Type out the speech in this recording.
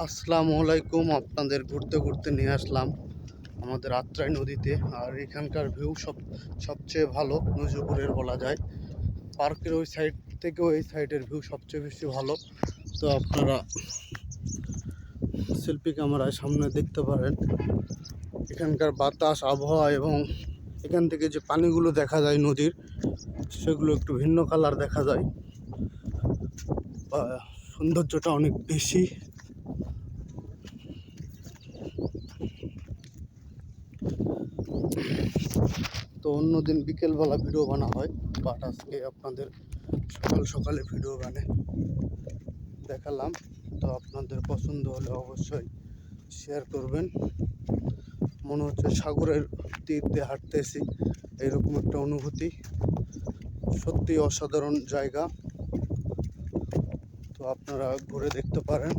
আসসালামু আলাইকুম, আপনাদের ঘুরতে ঘুরতে নিয়ে আসলাম আমাদের আত্রাই নদীতে। আর এখানকার ভিউ সব, সবচেয়ে ভালো নজরপুরের বলা যায়। পার্কের ওই সাইড থেকেও এই সাইডের ভিউ সবচেয়ে বেশি ভালো। তো আপনারা সেলফি ক্যামেরায় সামনে দেখতে পারেন। এখানকার বাতাস, আবহাওয়া এবং এখান থেকে যে পানিগুলো দেখা যায় নদীর, সেগুলো একটু ভিন্ন কালার দেখা যায়। সৌন্দর্যটা অনেক বেশি। তো অন্যদিন বিকেলবেলা ভিডিও বানা হয় বাট আজকে আপনাদের সকাল সকালে ভিডিও বানে। দেখালাম, তো আপনাদের পছন্দ হলে অবশ্যই শেয়ার করবেন। মনে হচ্ছে সাগরের তীর দিয়ে হাঁটতেছি এরকম একটা অনুভূতি। সত্যি অসাধারণ জায়গা। তো আপনারা ঘুরে দেখতে পারেন।